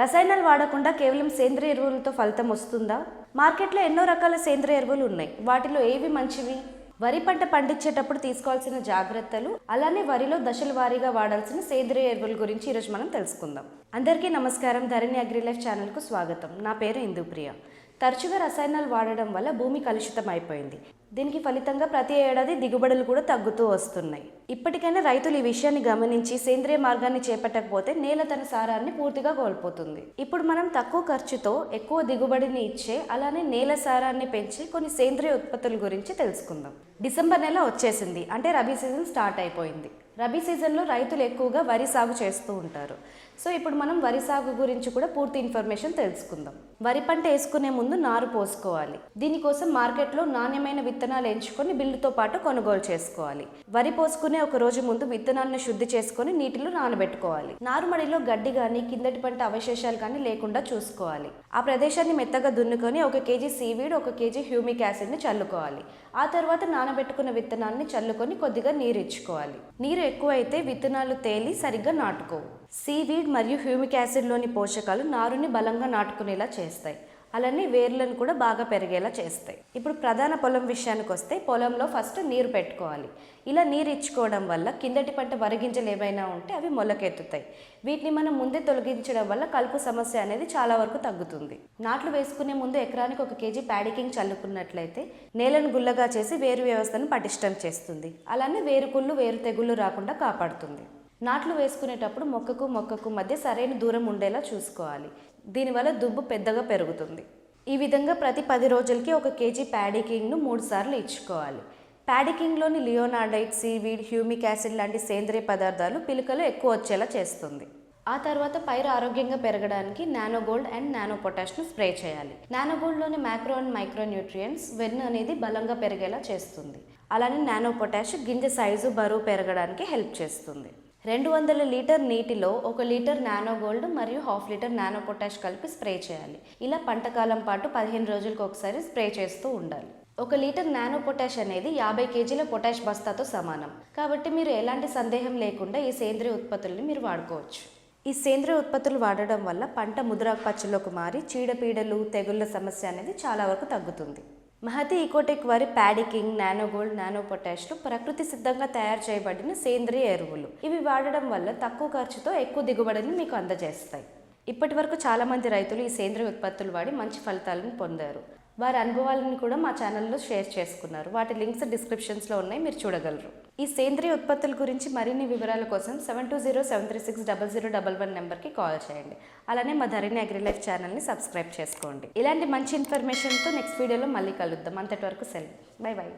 రసాయనాలు వాడకుండా కేవలం సేంద్రియ ఎరువులతో ఫలితం వస్తుందా? మార్కెట్లో ఎన్నో రకాల సేంద్రియ ఎరువులు ఉన్నాయి. వాటిలో ఏవి మంచివి? వరి పంట పండించేటప్పుడు తీసుకోవాల్సిన జాగ్రత్తలు అలానే వరిలో దశల వారీగా వాడాల్సిన సేంద్రియ ఎరువుల గురించి ఈరోజు మనం తెలుసుకుందాం. అందరికీ నమస్కారం. ధరణి అగ్రి లైఫ్ ఛానల్కు స్వాగతం. నా పేరు ఇందుప్రియ. తరచుగా రసాయనాలు వాడడం వల్ల భూమి కలుషితం అయిపోయింది దీనికి ఫలితంగా ప్రతి ఏడాది దిగుబడులు కూడా తగ్గుతూ వస్తున్నాయి. ఇప్పటికైనా రైతులు ఈ విషయాన్ని గమనించి సేంద్రియ మార్గాన్ని చేపట్టకపోతే నేల తన సారాన్ని పూర్తిగా కోల్పోతుంది. ఇప్పుడు మనం తక్కువ ఖర్చుతో ఎక్కువ దిగుబడిని ఇచ్చే అలానే నేల సారాన్ని పెంచి కొన్ని సేంద్రియ ఉత్పత్తుల గురించి తెలుసుకుందాం. డిసెంబర్ నెల వచ్చేసింది. అంటే రబీ సీజన్ స్టార్ట్ అయిపోయింది. రబీ సీజన్లో రైతులు ఎక్కువగా వరి సాగు చేస్తూ ఉంటారు. సో ఇప్పుడు మనం వరి సాగు గురించి కూడా పూర్తి ఇన్ఫర్మేషన్ తెలుసుకుందాం. వరి పంట వేసుకునే ముందు నారు పోసుకోవాలి. దీనికోసం మార్కెట్లో నాణ్యమైన విత్తనాలు ఎంచుకొని బిల్లుతో పాటు కొనుగోలు చేసుకోవాలి. వరి పోసుకునే ఒక రోజు ముందు విత్తనాలను శుద్ధి చేసుకొని నీటిలో నానబెట్టుకోవాలి. నారుమడిలో గడ్డి కానీ కిందటి పంట అవశేషాలు కానీ లేకుండా చూసుకోవాలి. ఆ ప్రదేశాన్ని మెత్తగా దున్నుకొని ఒక కేజీ సీవీడ్ ఒక కేజీ హ్యూమిక్ యాసిడ్ని చల్లుకోవాలి. ఆ తర్వాత నానబెట్టుకున్న విత్తనాన్ని చల్లుకొని కొద్దిగా నీరు ఇచ్చుకోవాలి. నీరు ఎక్కువైతే విత్తనాలు తేలి సరిగ్గా నాటుకోవు. సీవీడ్ మరియు హ్యూమిక్ యాసిడ్లోని పోషకాలు నారుని బలంగా నాటుకునేలా చేస్తాయి. అలానే వేర్లను కూడా బాగా పెరిగేలా చేస్తాయి. ఇప్పుడు ప్రధాన పొలం విషయానికి వస్తే పొలంలో ఫస్ట్ నీరు పెట్టుకోవాలి. ఇలా నీరు ఇచ్చుకోవడం వల్ల కిందటి పంట వరిగింజలు ఏమైనా ఉంటే అవి మొలకెత్తుతాయి. వీటిని మనం ముందే తొలగించడం వల్ల కలుపు సమస్య అనేది చాలా వరకు తగ్గుతుంది. నాట్లు వేసుకునే ముందు ఎకరానికి ఒక కేజీ ప్యాడికింగ్ చల్లుకున్నట్లయితే నేలను గుల్లగా చేసి వేరు వ్యవస్థను పటిష్టం చేస్తుంది. అలానే వేరుకుళ్ళు వేరు తెగుళ్ళు రాకుండా కాపాడుతుంది. నాట్లు వేసుకునేటప్పుడు మొక్కకు మొక్కకు మధ్య సరైన దూరం ఉండేలా చూసుకోవాలి. దీనివల్ల దుబ్బు పెద్దగా పెరుగుతుంది. ఈ విధంగా ప్రతి పది రోజులకి ఒక కేజీ ప్యాడికింగ్ను మూడుసార్లు మూడు సార్లు ఇచ్చుకోవాలి. ప్యాడికింగ్లోని లియోనార్డైట్ సీవీడ్ హ్యూమిక్ యాసిడ్ లాంటి సేంద్రియ పదార్థాలు పిలుకలు ఎక్కువ వచ్చేలా చేస్తుంది. ఆ తర్వాత పైరు ఆరోగ్యంగా పెరగడానికి నానోగోల్డ్ అండ్ నానో పొటాష్ను స్ప్రే చేయాలి. నానోగోల్డ్లోని మైక్రో అండ్ మైక్రో న్యూట్రియంట్స్ వెన్ను అనేది బలంగా పెరిగేలా చేస్తుంది. అలానే నానో పొటాష్ గింజ సైజు బరువు పెరగడానికి హెల్ప్ చేస్తుంది. రెండు వందల లీటర్ నీటిలో ఒక లీటర్ నానో గోల్డ్ మరియు హాఫ్ లీటర్ నానో పొటాష్ కలిపి స్ప్రే చేయాలి. ఇలా పంటకాలం పాటు పదిహేను రోజులకు ఒకసారి స్ప్రే చేస్తూ ఉండాలి. ఒక లీటర్ నానో పొటాష్ అనేది యాభై కేజీల పొటాష్ బస్తాతో సమానం. కాబట్టి మీరు ఎలాంటి సందేహం లేకుండా ఈ సేంద్రియ ఉత్పత్తుల్ని మీరు వాడుకోవచ్చు. ఈ సేంద్రియ ఉత్పత్తులు వాడడం వల్ల పంట ముదురాకు పచ్చలోకి మారి చీడపీడలు తెగుళ్ళ సమస్య అనేది చాలా వరకు తగ్గుతుంది. మహతి ఈకోటెక్ వారి paddy king nano gold nano పొటాష్లు ప్రకృతి సిద్ధంగా తయారు చేయబడిన సేంద్రియ ఎరువులు. ఇవి వాడడం వల్ల తక్కువ ఖర్చుతో ఎక్కువ దిగుబడిని మీకు అందజేస్తాయి. ఇప్పటి వరకు చాలామంది రైతులు ఈ సేంద్రియ ఉత్పత్తులు వాడి మంచి ఫలితాలను పొందారు. వారి అనుభవాలను కూడా మా ఛానల్లో షేర్ చేసుకున్నారు. వాటి లింక్స్ డిస్క్రిప్షన్స్లో ఉన్నాయి మీరు చూడగలరు. ఈ సేంద్రియ ఉత్పత్తుల గురించి మరిన్ని వివరాల కోసం seven two zero seven three six double zero double one నెంబర్కి కాల్ చేయండి. అలానే మా ధరణి అగ్రిలైఫ్ ఛానల్ని సబ్స్క్రైబ్ చేసుకోండి. ఇలాంటి మంచి ఇన్ఫర్మేషన్తో నెక్స్ట్ వీడియోలో మళ్ళీ కలుద్దాం. అంతటి వరకు సెల్ బై బై